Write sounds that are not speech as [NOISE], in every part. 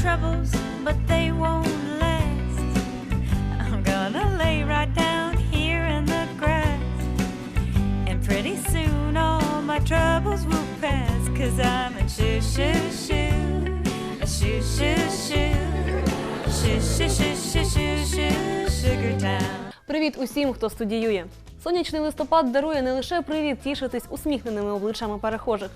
troubles, but they won't last. I'm gonna lay right down here in the grass. And pretty soon all my troubles will pass. Cause I'm a shoo shoo shoo. A shoo shoo shoo. Shoo shoo shoo shoo shoo shoo. Sugar town. Привіт усім, хто студіює. Сонячний листопад дарує не лише привід тішитись усміхненими обличчями перехожих.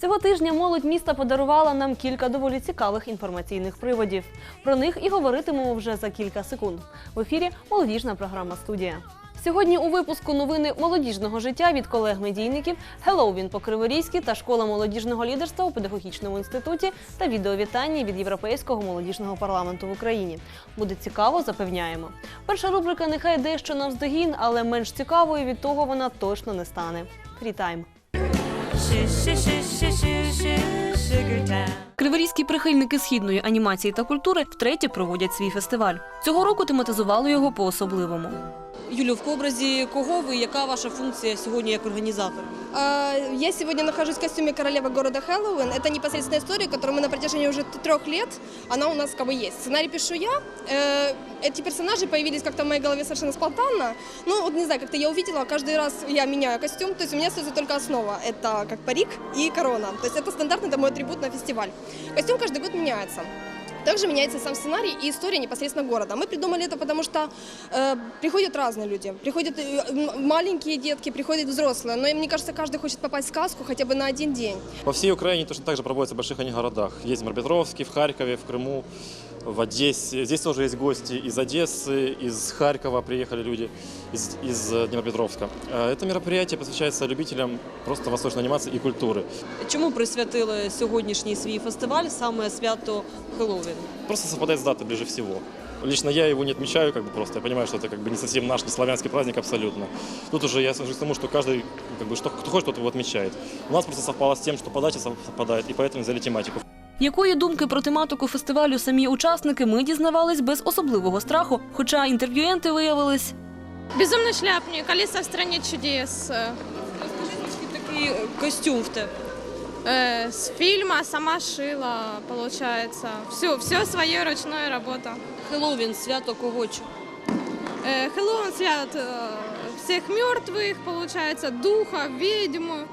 Цього тижня молодь міста подарувала нам кілька доволі цікавих інформаційних приводів. Про них і говоритимемо вже за кілька секунд. В ефірі молодіжна програма студія. Сьогодні у випуску новини молодіжного життя від колег-медійників Хеллоуін по Криворізьки та школа молодіжного лідерства у педагогічному інституті та відеовітання від Європейського молодіжного парламенту в Україні. Буде цікаво, запевняємо. Перша рубрика нехай дещо навздогін, але менш цікавою від того вона точно не стане. Фрітайм. Криворізькі прихильники східної анімації та культури втретє проводять свій фестиваль. Цього року тематизували його по-особливому. Юлю, в образі кого ви? Яка ваша функція сьогодні як організатора? А, Я сегодня нахожусь в костюме королевы города Хэллоуин. Это непосредственная история, которую мы на протяжении уже трех лет, она у нас как бы есть. Сценарий пишу я. Э, Эти персонажи появились как-то в моей голове совершенно спонтанно. Ну, вот не знаю, как-то я увидела, каждый раз я меняю костюм, то есть у меня остается только основа. Это как парик и корона. То есть это стандартный, это мой атрибут на фестиваль. Костюм каждый год меняется. Также меняется сам сценарий и история непосредственно города. Мы придумали это, потому что э, приходят разные люди. Приходят э, м- маленькие детки, приходят взрослые. Но мне кажется, каждый хочет попасть в сказку хотя бы на один день. По всей Украине точно так же проводятся в больших они городах. Есть в Днепропетровске, в Харькове, в Крыму, в Одессе. Здесь тоже есть гости из Одессы, из Харькова приехали люди, из, из э, Днепропетровска. Э, Это мероприятие посвящается любителям просто восточной анимации и культуры. Чому присвятили сьогоднішній свій фестиваль саме свято Хеллоуін? Просто совпадает с датой ближе всего. Лично я его не отмечаю как бы просто. Я понимаю, что это как бы не совсем наш не славянский праздник абсолютно. Тут уже я сажусь к тому, что каждый, как бы, что, кто хочет, тот его отмечает. У нас просто совпало с тем, что подача совпадает, и поэтому взяли тематику. Якої думки про тематику фестивалю самі учасники ми дізнавались без особливого страху, хоча інтерв'юєнти виявились Безумный шляпник, Алиса в стране чудес. такий костюм в тебе. Э, с фильма сама шила, получается. Все, все свое ручная работа. Хеллоуін, свято кого? Э, Хэллоуин свят э, всех мертвых, получается, духа, ведьм,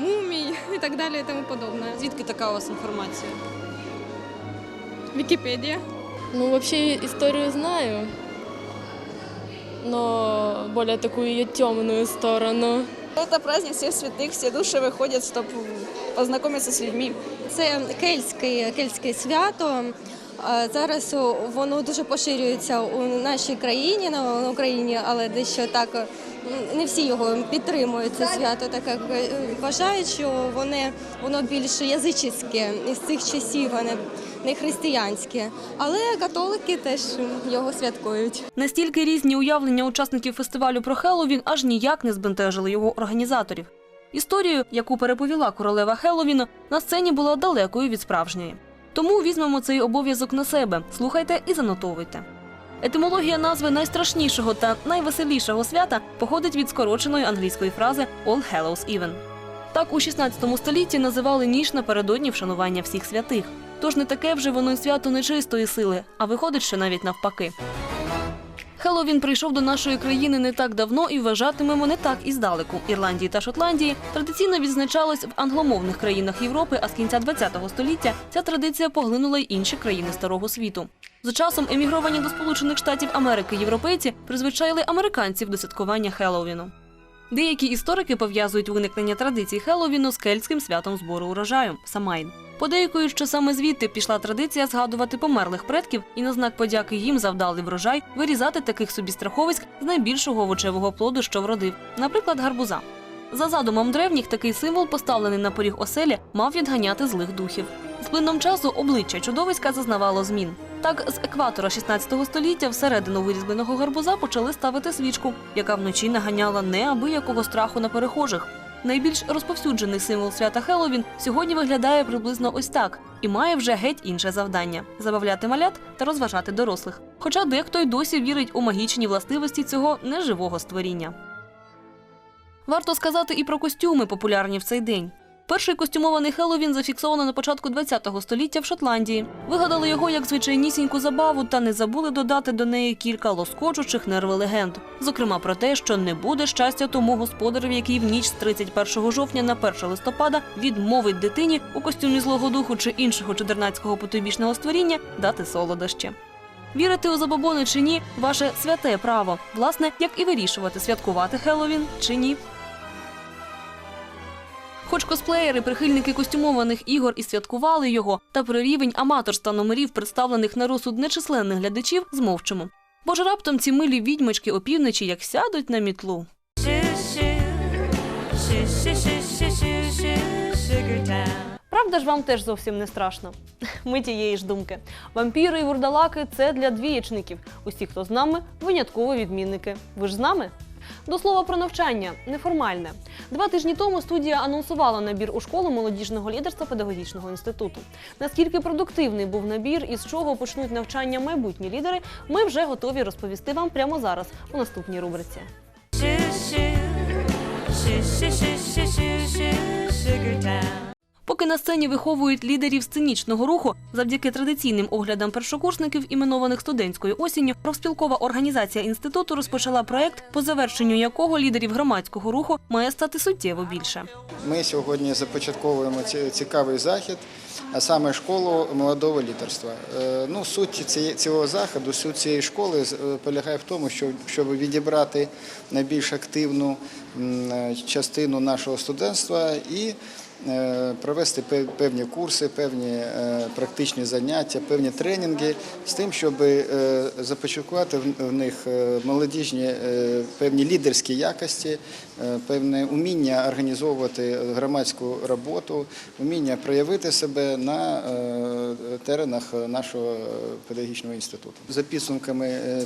мумий и так далее и тому подобное. Звідки така у вас інформація? Википедия. Ну, вообще историю знаю, но более такую ее темную сторону. Это праздник всех святых, все души выходят, чтобы познакомиться с людьми. Це кельтське, кельтське свято. Е, Зараз о, воно дуже поширюється у нашій країні, на Україні, але дещо так е, не всі його підтримують це свято, так як е, вважають, що воно, воно більш язичське із цих часів, не, не християнське. Але католики теж його святкують. Настільки різні уявлення учасників фестивалю про Хеллоуін аж ніяк не збентежили його організаторів. Історію, яку переповіла королева Хеллоуіну, на сцені була далекою від справжньої. Тому візьмемо цей обов'язок на себе. Слухайте і занотовуйте. Етимологія назви найстрашнішого та найвеселішого свята походить від скороченої англійської фрази All Hallows Even. Так у 16 столітті називали ніч напередодні вшанування всіх святих. Тож не таке вже воно свято нечистої сили, а виходить, що навіть навпаки. Хеллоуін прийшов до нашої країни не так давно і вважатимемо не так і здалеку. Ірландії та Шотландії традиційно відзначалось в англомовних країнах Європи, а з кінця ХХ століття ця традиція поглинула й інші країни старого світу. З часом емігровані до Сполучених Штатів Америки європейці призвичайли американців до святкування Хеллоуіну. Деякі історики пов'язують виникнення традицій Хеллоуіну з кельтським святом збору урожаю Самайн. Подейкують, що саме звідти пішла традиція згадувати померлих предків і на знак подяки їм завдалий врожай вирізати таких собі страховиськ з найбільшого овочевого плоду, що вродив, наприклад, гарбуза. За задумом древніх, такий символ, поставлений на поріг оселі, мав відганяти злих духів. З плином часу обличчя чудовиська зазнавало змін. Так, з екватора 16 століття всередину вирізбленого гарбуза почали ставити свічку, яка вночі наганяла неабиякого страху на перехожих. Найбільш розповсюджений символ свята Хеллоуін сьогодні виглядає приблизно ось так і має вже геть інше завдання забавляти малят та розважати дорослих. Хоча дехто й досі вірить у магічні властивості цього неживого створіння. Варто сказати і про костюми, популярні в цей день. Перший костюмований Хеллоуін зафіксовано на початку ХХ століття в Шотландії. Вигадали його як звичайнісіньку забаву та не забули додати до неї кілька лоскочучих нерви легенд. Зокрема, про те, що не буде щастя тому господареві, який в ніч з 31 жовтня на 1 листопада відмовить дитині у костюмі злого духу чи іншого чудернацького потойбічного створіння дати солодощі. Вірити у забобони чи ні ваше святе право, власне, як і вирішувати, святкувати Хеллоуін чи ні. Хоч косплеєри, прихильники костюмованих ігор і святкували його, та про рівень аматорства номерів, представлених на розсуд нечисленних глядачів, змовчимо. Бо ж раптом ці милі відьмочки опівночі як сядуть на мітлу. Правда ж вам теж зовсім не страшно. [LAUGHS] Ми тієї ж думки. Вампіри і вурдалаки це для двієчників. Усі, хто з нами, винятково відмінники. Ви ж з нами? До слова про навчання неформальне. Два тижні тому студія анонсувала набір у школу молодіжного лідерства педагогічного інституту. Наскільки продуктивний був набір і з чого почнуть навчання майбутні лідери, ми вже готові розповісти вам прямо зараз у наступній рубриці. sugar time. Поки на сцені виховують лідерів сценічного руху, завдяки традиційним оглядам першокурсників, іменованих студентською осінню, профспілкова організація інституту розпочала проект, по завершенню якого лідерів громадського руху має стати суттєво більше. Ми сьогодні започатковуємо ці- цікавий захід, а саме школу молодого лідерства. Е, Ну, суть цього заходу, суть цієї школи е, полягає в тому, щоб відібрати найбільш активну е, частину нашого студентства і провести певні курси, певні е, практичні заняття, певні тренінги з тим, щоб е, започаткувати в- них е, молодіжні е, певні лідерські якості, е, певне уміння організовувати громадську роботу, уміння проявити себе на е, теренах нашого педагогічного інституту. За підсумками е,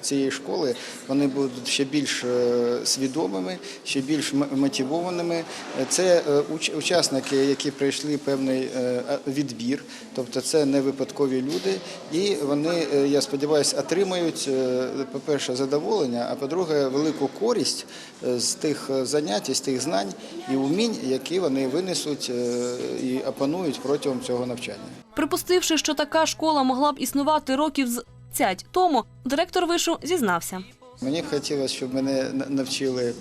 цієї школи вони будуть ще більш е, свідомими, ще більш мотивованими. Е, Це е, уч- учасники, які пройшли певний е, відбір, тобто це не випадкові люди, і вони, е, я сподіваюся, отримають, е, по-перше, задоволення, а по-друге, велику користь е, з тих е, занять, з тих знань і умінь, які вони винесуть е, і опанують протягом цього навчання. Припустивши, що така школа могла б існувати років з 5 тому, директор вишу зізнався. Мені б хотілося, щоб мене навчили, е,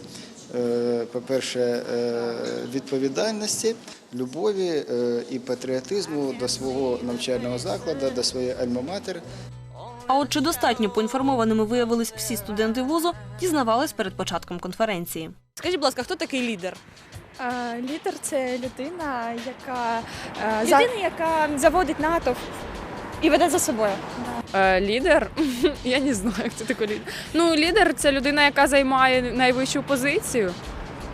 по-перше, е, відповідальності, любові е, і патріотизму до свого навчального закладу, до своєї альма-матер. А от чи достатньо поінформованими виявились всі студенти вузу, дізнавались перед початком конференції. Скажіть, будь ласка, хто такий лідер? Е, Лідер це людина, яка е, людина, яка заводить натовп і веде за собою. Е, Лідер? [LAUGHS] Я не знаю, хто такий лідер. Ну, лідер це людина, яка займає найвищу позицію.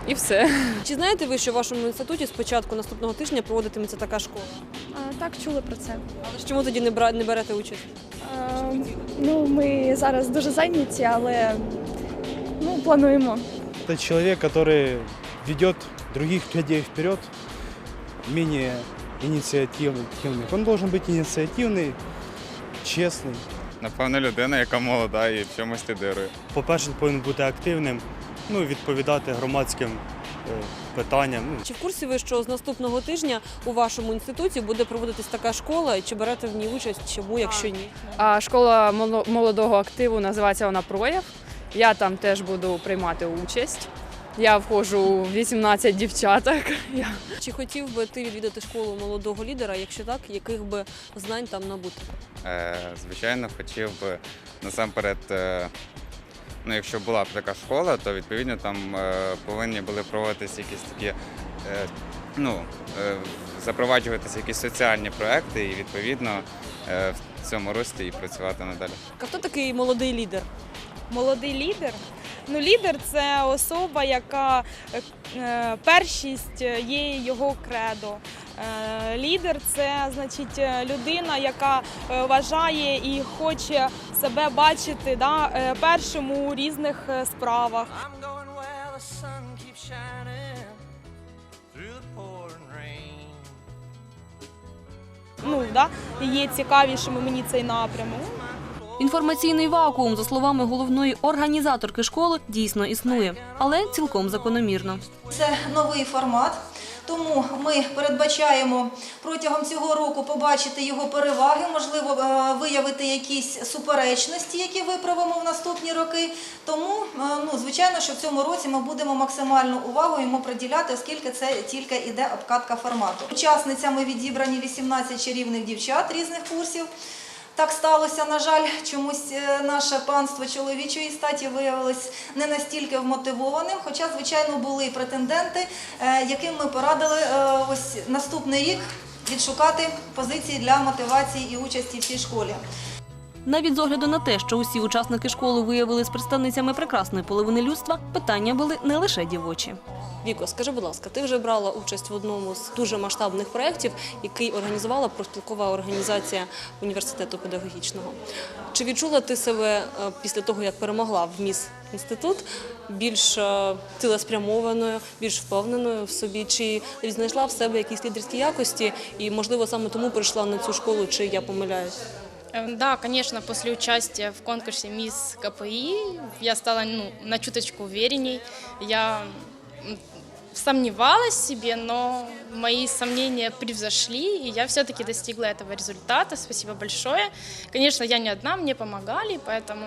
І все. Чи знаєте ви, що в вашому інституті з початку наступного тижня проводитиметься така школа? Е, Так, чули про це. Але ж чому тоді не бра- не берете участь? Е, Ну, ми зараз дуже зайняті, але ну, плануємо. Это человек, который ведет других людей вперед, менее инициативный. Он должен быть инициативный, чесний. Напевно, людина, яка молода і в чомусь лідирує. По-перше, повинен бути активним, ну, відповідати громадським е, питанням. Ну, Чи в курсі ви, що з наступного тижня у вашому інституті буде проводитись така школа, і чи берете в ній участь, чому, якщо ні? А школа моло- молодого активу називається вона прояв. Я там теж буду приймати участь. Я входжу у 18 дівчаток. Я Чи хотів би ти відвідати школу молодого лідера? Якщо так, яких би знань там набути? Е, звичайно, хотів би насамперед, е, ну, якщо була б така школа, то відповідно там е, повинні були проводитися якісь такі, е, ну, е, запроваджуватися якісь соціальні проекти і відповідно е, в цьому руслі і працювати надалі. А хто такий молодий лідер? Молодий лідер. Ну, лідер це особа, яка е, е, першість є його кредо. Е, Лідер це значить людина, яка вважає і хоче себе бачити да, першим у різних справах. Ну, да, є цікавішими мені цей напрямок. Інформаційний вакуум, за словами головної організаторки школи, дійсно існує, але цілком закономірно. Це новий формат, тому ми передбачаємо протягом цього року побачити його переваги, можливо, е, виявити якісь суперечності, які виправимо в наступні роки. Тому, е, ну, звичайно, що в цьому році ми будемо максимальну увагу йому приділяти, оскільки це тільки йде обкатка формату. Учасницями відібрані 18 чарівних дівчат різних курсів. Так сталося, на жаль, чомусь е, наше панство чоловічої статі виявилось не настільки вмотивованим, хоча, звичайно, були претенденти, е, яким ми порадили е, ось наступний рік відшукати позиції для мотивації і участі в цій школі. Навіть з огляду на те, що усі учасники школи виявились представницями прекрасної половини людства, питання були не лише дівочі. Віко, скажи, будь ласка, ти вже брала участь в одному з дуже масштабних проєктів, який організувала профспілкова організація університету педагогічного. Чи відчула ти себе е, після того, як перемогла в міс інститут, більш е, цілеспрямованою, більш впевненою в собі? Чи знайшла в себе якісь лідерські якості, і можливо саме тому прийшла на цю школу, чи я помиляюсь? Э, Да, конечно, после участия в конкурсе «Мисс КПИ» я стала ну, на чуточку уверенней. Я м, сомневалась в себе, но мои сомнения превзошли, и я все-таки достигла этого результата. Спасибо большое. Конечно, я не одна, мне помогали, поэтому...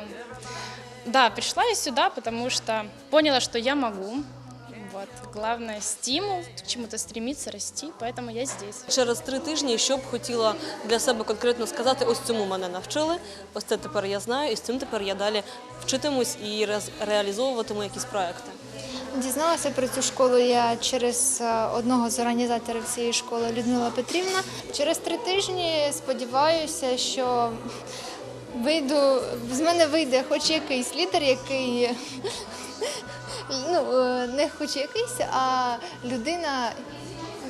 Да, пришла я сюда, потому что поняла, что я могу. Вот. Главное – стимул, к чему-то стремиться, расти, поэтому я здесь. Через три тижні що б хотіла для себе конкретно сказати, ось цьому мене навчили, ось це тепер я знаю, і з цим тепер я далі вчитимусь і реалізовуватиму якісь проекти. Дізналася про цю школу я через е, одного з організаторів цієї школи Людмила Петрівна. Через три тижні сподіваюся, що вийду з мене вийде хоч якийсь лідер, який ну е, не хоч якийсь, а людина.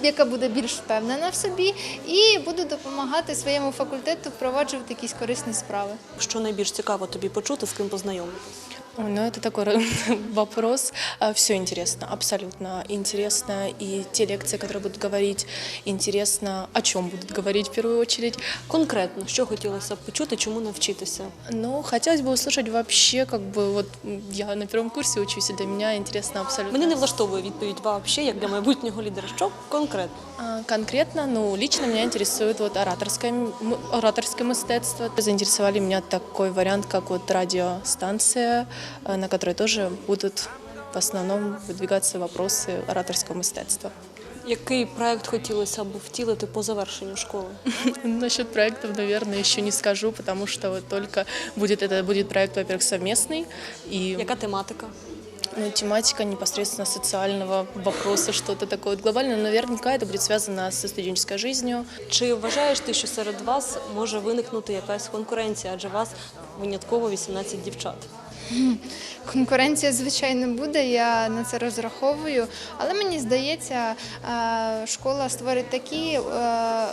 Яка буде більш впевнена в собі, і буду допомагати своєму факультету впроваджувати якісь корисні справи. Що найбільш цікаво тобі почути, з ким познайомитись? Ой, ну это такой [LAUGHS] вопрос. Все интересно, абсолютно интересно. И те лекции, которые будут говорить, интересно, о чем будут говорить в первую очередь. Конкретно, що хотілося б почути, чому навчитися? Ну, хотелось бы услышать вообще, как бы, вот м, я на первом курсе учусь, и для меня интересно абсолютно. Мене не влаштовує відповідь вообще, як для майбутнього лідера. Що конкретно? А, Конкретно, ну, лично меня интересует вот ораторское, м- ораторское мистецтво. Заинтересовали меня такой вариант, как вот радиостанция, э, на которой тоже будут в основном выдвигаться вопросы ораторского мистецтва. Який проект хотілося б втілити по завершенню школи? [LAUGHS] Насчет проектов, наверное, еще не скажу, потому что вот только будет это будет проект, во-первых, совместный и Яка тематика? ну, тематика непосредственно социального вопроса, что-то такое вот глобальное. Но наверняка это будет связано со студенческой жизнью. Чи вважаєш ти, що серед вас може виникнути якась конкуренція, адже вас винятково 18 дівчат? Конкуренція, звичайно, буде, я на це розраховую, але мені здається, е, школа створить такі. е,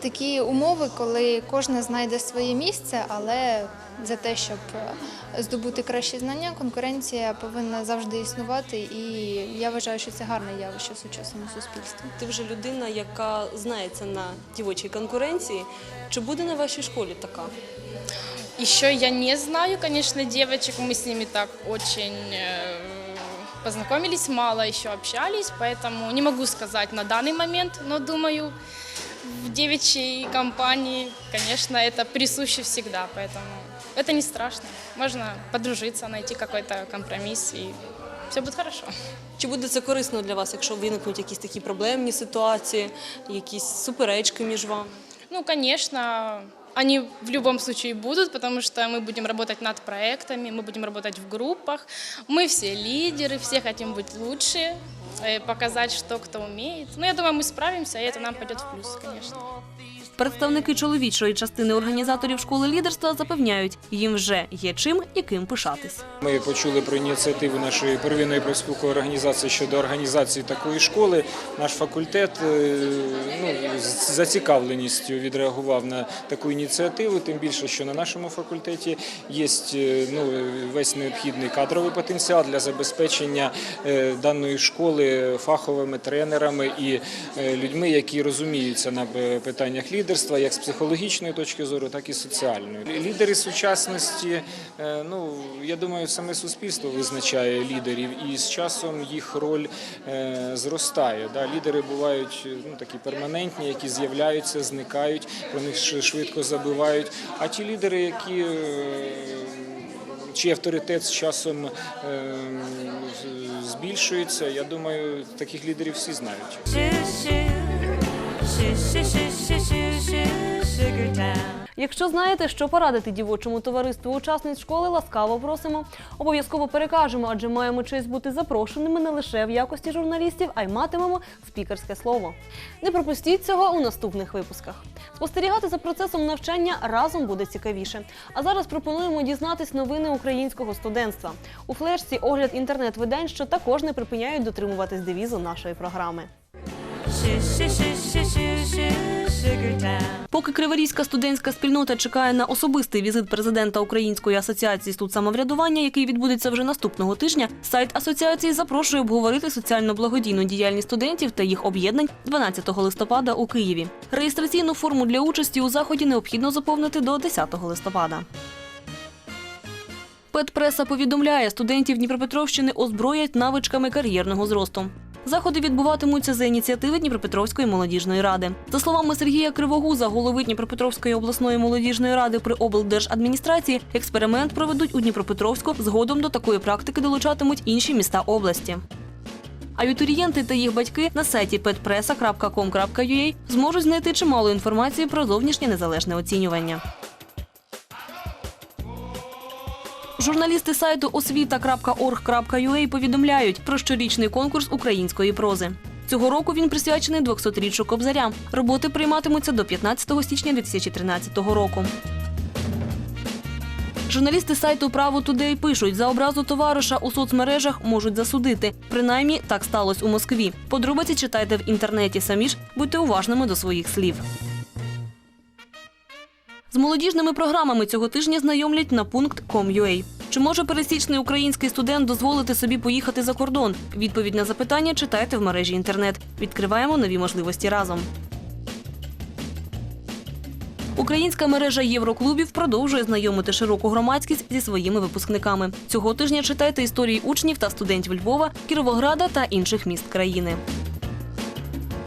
Такі умови, коли кожна знайде своє місце, але за те, щоб е, здобути кращі знання, конкуренція повинна завжди існувати, і я вважаю, що це гарне явище в сучасному суспільстві. Ти вже людина, яка знається на дівочій конкуренції. Чи буде на вашій школі така? Еще я не знаю, конечно, девочек, мы с ними так очень э, познакомились, мало еще общались, поэтому не могу сказать на данный момент, но думаю, в девичьей компании, конечно, это присуще всегда, поэтому это не страшно. Можно подружиться, найти какой-то компромисс, и все будет хорошо. Чи буде це корисно для вас, якщо виникнуть якісь такі проблемні ситуації, якісь суперечки між вами? Ну, конечно, они в любом случае будут, потому что мы будем работать над проектами, мы будем работать в группах. Мы все лидеры, все хотим быть лучше, э, показать, что кто умеет. Ну, я думаю, мы справимся, и это нам пойдет в плюс, конечно. Представники чоловічої частини організаторів школи лідерства запевняють, їм вже є чим і ким пишатись. Ми почули про ініціативу нашої первинної профспілкової організації щодо організації такої школи. Наш факультет е, ну, з зацікавленістю відреагував на таку ініціативу, тим більше, що на нашому факультеті є е, ну, весь необхідний кадровий потенціал для забезпечення е, даної школи фаховими тренерами і людьми, які розуміються на питаннях лідерства. Лідерства як з психологічної точки зору, так і соціальної. Лідери сучасності, е, ну я думаю, саме суспільство визначає лідерів, і з часом їх роль е, зростає. Да? Лідери бувають ну, такі перманентні, які з'являються, зникають, про них швидко забувають. А ті лідери, які е, чий авторитет з часом е, збільшується, я думаю, таких лідерів всі знають. Якщо знаєте, що порадити дівочому товариству учасниць школи, ласкаво просимо. Обов'язково перекажемо, адже маємо честь бути запрошеними не лише в якості журналістів, а й матимемо спікерське слово. Не пропустіть цього у наступних випусках. Спостерігати за процесом навчання разом буде цікавіше. А зараз пропонуємо дізнатись новини українського студентства. У флешці огляд інтернет-видань, що також не припиняють дотримуватись девізу нашої програми. Поки криворізька студентська спільнота чекає на особистий візит президента Української асоціації студсамоврядування, який відбудеться вже наступного тижня, сайт асоціації запрошує обговорити соціально-благодійну діяльність студентів та їх об'єднань 12 листопада у Києві. Реєстраційну форму для участі у заході необхідно заповнити до 10 листопада. Петпреса повідомляє, студентів Дніпропетровщини озброять навичками кар'єрного зросту. Заходи відбуватимуться за ініціативи Дніпропетровської молодіжної ради. За словами Сергія Кривогуза, голови Дніпропетровської обласної молодіжної ради при облдержадміністрації, експеримент проведуть у Дніпропетровську. Згодом до такої практики долучатимуть інші міста області. Абітурієнти та їх батьки на сайті petpresa.com.ua зможуть знайти чимало інформації про зовнішнє незалежне оцінювання. Журналісти сайту освіта.org.ua повідомляють про щорічний конкурс української прози. Цього року він присвячений 200-річчю Кобзаря. Роботи прийматимуться до 15 січня 2013 року. Журналісти сайту Право Тудей пишуть, за образу товариша у соцмережах можуть засудити. Принаймні, так сталося у Москві. Подробиці читайте в інтернеті самі ж, будьте уважними до своїх слів. З молодіжними програмами цього тижня знайомлять на пункт Com.ua. Чи може пересічний український студент дозволити собі поїхати за кордон? Відповідь на запитання читайте в мережі інтернет. Відкриваємо нові можливості разом. Українська мережа євроклубів продовжує знайомити широку громадськість зі своїми випускниками. Цього тижня читайте історії учнів та студентів Львова, Кіровограда та інших міст країни.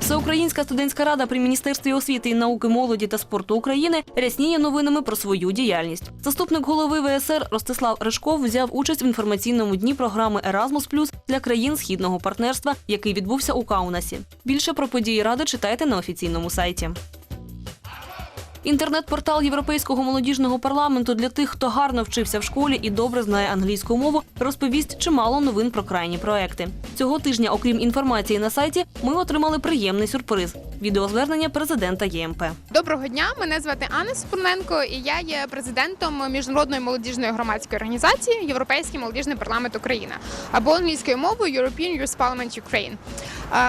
Всеукраїнська студентська рада при міністерстві освіти і науки, молоді та спорту України рясніє новинами про свою діяльність. Заступник голови ВСР Ростислав Ришков взяв участь в інформаційному дні програми Еразмус Плюс для країн східного партнерства, який відбувся у Каунасі. Більше про події ради читайте на офіційному сайті. Інтернет-портал Європейського молодіжного парламенту для тих, хто гарно вчився в школі і добре знає англійську мову, розповість чимало новин про крайні проекти. Цього тижня, окрім інформації на сайті, ми отримали приємний сюрприз відеозвернення президента ЄМП. Доброго дня, мене звати Анна Спурненко, і я є президентом міжнародної молодіжної громадської організації Європейський молодіжний парламент Україна або англійською мовою European Youth Parliament Ukraine.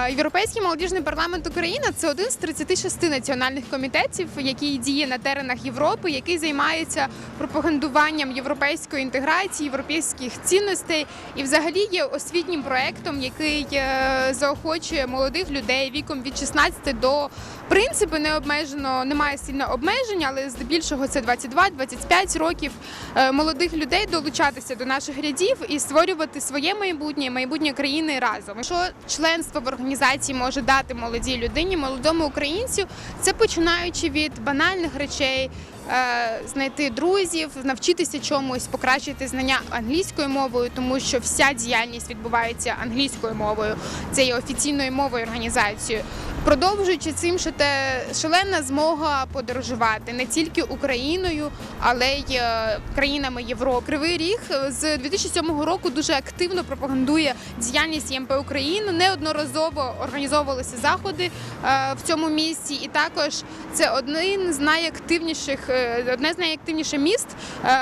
Європейський молодіжний парламент Україна це один з 36 національних комітетів, який діє на теренах Європи, який займається пропагандуванням європейської інтеграції, європейських цінностей і взагалі є освітнім проектом, який е, заохочує молодих людей віком від 16 до в принципі не обмежено, немає сильно обмежень, але здебільшого це 22-25 років е, молодих людей долучатися до наших рядів і створювати своє майбутнє, майбутнє країни разом. Що членство в організації може дати молодій людині, молодому українцю, це починаючи від банальних речей. е, Знайти друзів, навчитися чомусь, покращити знання англійською мовою, тому що вся діяльність відбувається англійською мовою. Це є офіційною мовою організацією. Продовжуючи цим, що те шалена змога подорожувати не тільки Україною, але й е, країнами Європи. Кривий Ріг з 2007 року дуже активно пропагандує діяльність ЄМП України. Неодноразово організовувалися заходи е, в цьому місті, і також це один з найактивніших, е, одне з найактивніших міст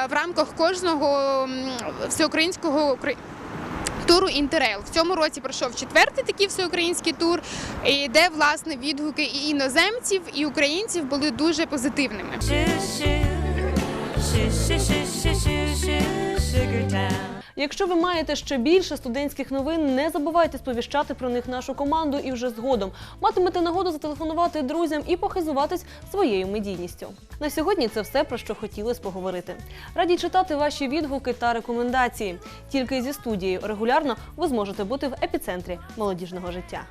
в рамках кожного всеукраїнського Укра- туру Інтерел. В цьому році пройшов четвертий такий всеукраїнський тур, де власне відгуки і іноземців, і українців були дуже позитивними. Якщо ви маєте ще більше студентських новин, не забувайте сповіщати про них нашу команду і вже згодом матимете нагоду зателефонувати друзям і похизуватись своєю медійністю. На сьогодні це все про що хотілося поговорити. Раді читати ваші відгуки та рекомендації. Тільки зі студією регулярно ви зможете бути в епіцентрі молодіжного життя.